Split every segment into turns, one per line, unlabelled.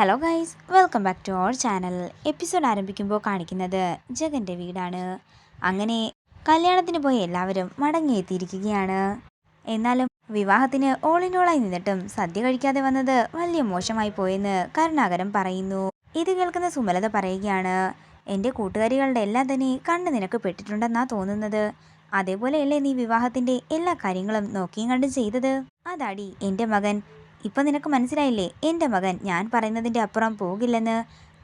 Hello guys welcome back to our channel episode ആരംഭിക്കുമ്പോൾ കാണിക്കുന്നത് ജഗന്റെ വീടാണ്. അങ്ങനെ കല്യാണത്തിന് പോയി എല്ലാവരും മടങ്ങിയെത്തിയിരിക്കുകയാണ്. എന്നാലും വിവാഹത്തിന് ഓളിനോളായി നിന്നിട്ടും സദ്യ കഴിക്കാതെ വന്നത് വലിയ മോശമായി പോയെന്ന് കരുണാകരം പറയുന്നു. ഇത് കേൾക്കുന്ന സുമലത പറയുകയാണ് എന്റെ കൂട്ടുകാരികളുടെ എല്ലാം തന്നെ കണ്ണ് നിനക്ക് പെട്ടിട്ടുണ്ടെന്നാ തോന്നുന്നത്. അതേപോലെയല്ലേ നീ വിവാഹത്തിന്റെ എല്ലാ കാര്യങ്ങളും നോക്കിയും കണ്ടും ചെയ്തത്? അതാടി എന്റെ മകൻ ഇപ്പൊ നിനക്ക് മനസ്സിലായില്ലേ? എന്റെ മകൻ ഞാൻ പറയുന്നതിന്റെ അപ്പുറം പോകില്ലെന്ന്.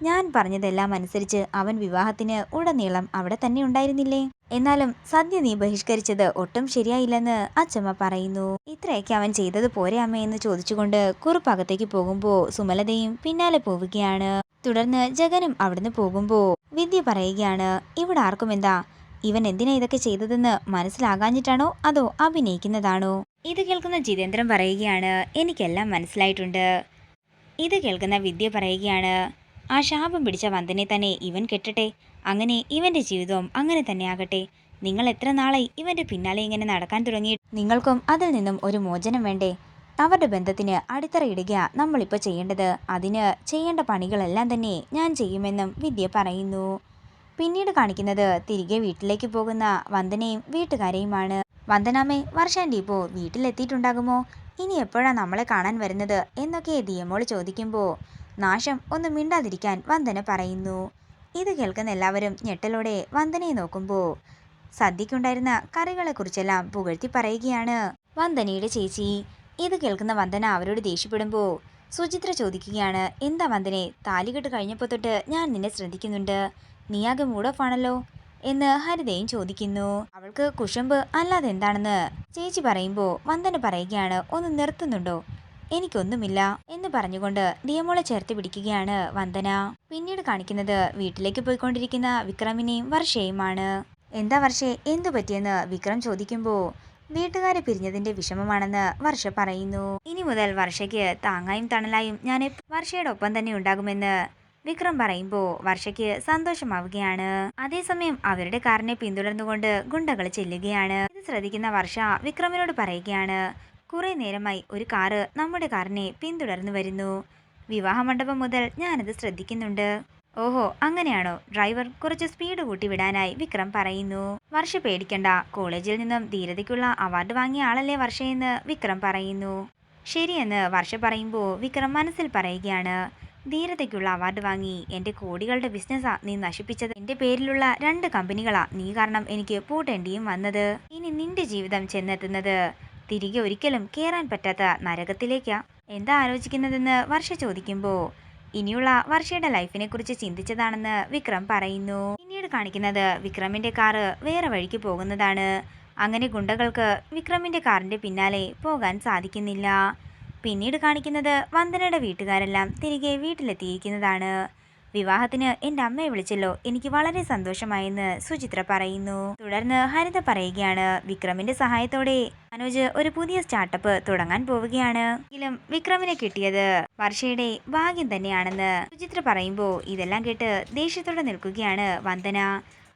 ഞാൻ പറഞ്ഞതെല്ലാം അനുസരിച്ച് അവൻ വിവാഹത്തിന് ഉടനീളം അവിടെ തന്നെ ഉണ്ടായിരുന്നില്ലേ? എന്നാലും സദ്യ നീ ബഹിഷ്കരിച്ചത് ഒട്ടും ശരിയായില്ലെന്ന് അച്ചമ്മ പറയുന്നു. ഇത്രയൊക്കെ അവൻ ചെയ്തത് പോരെ അമ്മയെന്ന് ചോദിച്ചുകൊണ്ട് കുറുപ്പകത്തേക്ക് പോകുമ്പോൾ സുമലതയും പിന്നാലെ പോവുകയാണ്. തുടർന്ന് ജഗനും അവിടുന്ന് പോകുമ്പോൾ വിദ്യ പറയുകയാണ് ഇവിടെ ആർക്കും എന്താ? ഇവൻ എന്തിനാ ഇതൊക്കെ ചെയ്തതെന്ന് മനസ്സിലാകാഞ്ഞിട്ടാണോ അതോ അഭിനയിക്കുന്നതാണോ? ഇത് കേൾക്കുന്ന ജിതേന്ദ്രൻ പറയുകയാണ് എനിക്കെല്ലാം മനസ്സിലായിട്ടുണ്ട്. ഇത് കേൾക്കുന്ന വിദ്യ പറയുകയാണ് ആ ശാപം പിടിച്ച വന്ദനെ തന്നെ ഇവൻ കെട്ടട്ടെ. അങ്ങനെ ഇവന്റെ ജീവിതവും അങ്ങനെ തന്നെ ആകട്ടെ. നിങ്ങൾ എത്ര നാളായി ഇവന്റെ പിന്നാലെ ഇങ്ങനെ നടക്കാൻ തുടങ്ങി? നിങ്ങൾക്കും അതിൽ നിന്നും ഒരു മോചനം വേണ്ടേ? അവരുടെ ബന്ധത്തിന് അടിത്തറയിടുക നമ്മളിപ്പോൾ ചെയ്യേണ്ടത്. അതിന് ചെയ്യേണ്ട പണികളെല്ലാം തന്നെ ഞാൻ ചെയ്യുമെന്നും വിദ്യ പറയുന്നു. പിന്നീട് കാണിക്കുന്നത് തിരികെ വീട്ടിലേക്ക് പോകുന്ന വന്ദനയും വീട്ടുകാരെയുമാണ്. വന്ദനാമേ വർഷാന്റെ ഇപ്പോൾ വീട്ടിലെത്തിയിട്ടുണ്ടാകുമോ? ഇനി എപ്പോഴാണ് നമ്മളെ കാണാൻ വരുന്നത്? എന്നൊക്കെ ദിയമോൾ ചോദിക്കുമ്പോൾ നാശം ഒന്ന് മിണ്ടാതിരിക്കാൻ വന്ദന പറയുന്നു. ഇത് കേൾക്കുന്ന എല്ലാവരും ഞെട്ടലോടെ വന്ദനയെ നോക്കുമ്പോൾ സദ്യക്കുണ്ടായിരുന്ന കറികളെക്കുറിച്ചെല്ലാം പുകഴ്ത്തി പറയുകയാണ് വന്ദനയുടെ ചേച്ചി. ഇത് കേൾക്കുന്ന വന്ദന അവരോട് ദേഷ്യപ്പെടുമ്പോൾ സുചിത്ര ചോദിക്കുകയാണ് എന്താ വന്ദനെ താലികെട്ട് കഴിഞ്ഞപ്പോൾ തൊട്ട് ഞാൻ നിന്നെ ശ്രദ്ധിക്കുന്നുണ്ട്. നീയാകെ മൂഡ് ഓഫ് ആണല്ലോ എന്ന് ഹരിതയും ചോദിക്കുന്നു. അവൾക്ക് കുഷമ്പ് അല്ലാതെ എന്താണെന്ന് ചേച്ചി പറയുമ്പോൾ വന്ദന പറയുകയാണ് ഒന്ന് നിർത്തുന്നുണ്ടോ? എനിക്കൊന്നുമില്ല എന്ന് പറഞ്ഞുകൊണ്ട് ദിയമോളെ ചേർത്ത് പിടിക്കുകയാണ് വന്ദന. പിന്നീട് കാണിക്കുന്നത് വീട്ടിലേക്ക് പോയിക്കൊണ്ടിരിക്കുന്ന വിക്രമിനെയും വർഷയുമാണ് എന്താ വർഷേ എന്തു പറ്റിയെന്ന്? വിക്രം ചോദിക്കുമ്പോൾ വീട്ടുകാരെ പിരിഞ്ഞതിന്റെ വിഷമമാണെന്ന് വർഷ പറയുന്നു. ഇനി മുതൽ വർഷയ്ക്ക് താങ്ങായും തണലായും ഞാൻ വർഷയുടെ ഒപ്പം തന്നെ ഉണ്ടാകുമെന്ന് വിക്രം പറയുമ്പോൾ വർഷയ്ക്ക് സന്തോഷമാവുകയാണ്. അതേസമയം അവരുടെ കാറിനെ പിന്തുടർന്നുകൊണ്ട് ഗുണ്ടകൾ ചെല്ലുകയാണ്. ഇത് ശ്രദ്ധിക്കുന്ന വർഷ വിക്രമിനോട് പറയുകയാണ് കുറെ നേരമായി ഒരു കാറ് നമ്മുടെ കാറിനെ പിന്തുടർന്നു വരുന്നു. വിവാഹ മണ്ഡപം മുതൽ ഞാനത് ശ്രദ്ധിക്കുന്നുണ്ട്. ഓഹോ അങ്ങനെയാണോ? ഡ്രൈവർ കുറച്ച് സ്പീഡ് കൂട്ടി വിടാനായി വിക്രം പറയുന്നു. വർഷ പേടിക്കണ്ട കോളേജിൽ നിന്നും ധീരതയ്ക്കുള്ള അവാർഡ് വാങ്ങിയ ആളല്ലേ വർഷയെന്ന് വിക്രം പറയുന്നു. ശരിയെന്ന് വർഷ പറയുമ്പോൾ വിക്രം മനസ്സിൽ പറയുകയാണ് ധീരതയ്ക്കുള്ള അവാർഡ് വാങ്ങി. എന്റെ കോടികളുടെ ബിസിനസ്സാ നീ നശിപ്പിച്ചത്. എന്റെ പേരിലുള്ള രണ്ട് കമ്പനികളാ നീ കാരണം എനിക്ക് പൂട്ടേണ്ടിയും വന്നത്. ഇനി നിന്റെ ജീവിതം ചെന്നെത്തുന്നത് തിരികെ ഒരിക്കലും കയറാൻ പറ്റാത്ത നരകത്തിലേക്കാ. എന്താ ആലോചിക്കുന്നതെന്ന് വർഷ ചോദിക്കുമ്പോൾ ഇനിയുള്ള വർഷയുടെ ലൈഫിനെ കുറിച്ച് ചിന്തിച്ചതാണെന്ന് വിക്രം പറയുന്നു. പിന്നീട് കാണിക്കുന്നത് വിക്രമിന്റെ കാറ് വേറെ വഴിക്ക് പോകുന്നതാണ്. അങ്ങനെ ഗുണ്ടകൾക്ക് വിക്രമിന്റെ കാറിന്റെ പിന്നാലെ പോകാൻ സാധിക്കുന്നില്ല. പിന്നീട് കാണിക്കുന്നത് വന്ദനയുടെ വീട്ടുകാരെല്ലാം തിരികെ വീട്ടിലെത്തിയിരിക്കുന്നതാണ്. വിവാഹത്തിന് എന്റെ അമ്മയെ വിളിച്ചല്ലോ. എനിക്ക് വളരെ സന്തോഷമായെന്ന് സുചിത്ര പറയുന്നു. തുടർന്ന് ഹരിത പറയുകയാണ്. വിക്രമിന്റെ സഹായത്തോടെ മനോജ് ഒരു പുതിയ സ്റ്റാർട്ടപ്പ് തുടങ്ങാൻ പോവുകയാണ്. എങ്കിലും വിക്രമിനെ കിട്ടിയത് വർഷയുടെ ഭാഗ്യം തന്നെയാണെന്ന് സുചിത്ര പറയുമ്പോൾ ഇതെല്ലാം കേട്ട് ദേഷ്യത്തോടെ നിൽക്കുകയാണ് വന്ദന.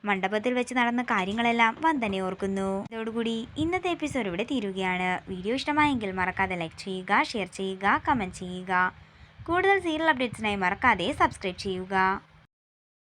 മണ്ഡപത്തിൽ വെച്ച് നടന്ന കാര്യങ്ങളെല്ലാം വന്ദനെ ഓർക്കുന്നു. ഇതോടുകൂടി ഇന്നത്തെ എപ്പിസോഡ് ഇവിടെ തീരുകയാണ്. വീഡിയോ ഇഷ്ടമായെങ്കിൽ മറക്കാതെ ലൈക്ക് ചെയ്യുക ഷെയർ ചെയ്യുക കമന്റ് ചെയ്യുക. കൂടുതൽ സീരിയൽ അപ്ഡേറ്റ്സിനായി മറക്കാതെ സബ്സ്ക്രൈബ് ചെയ്യുക.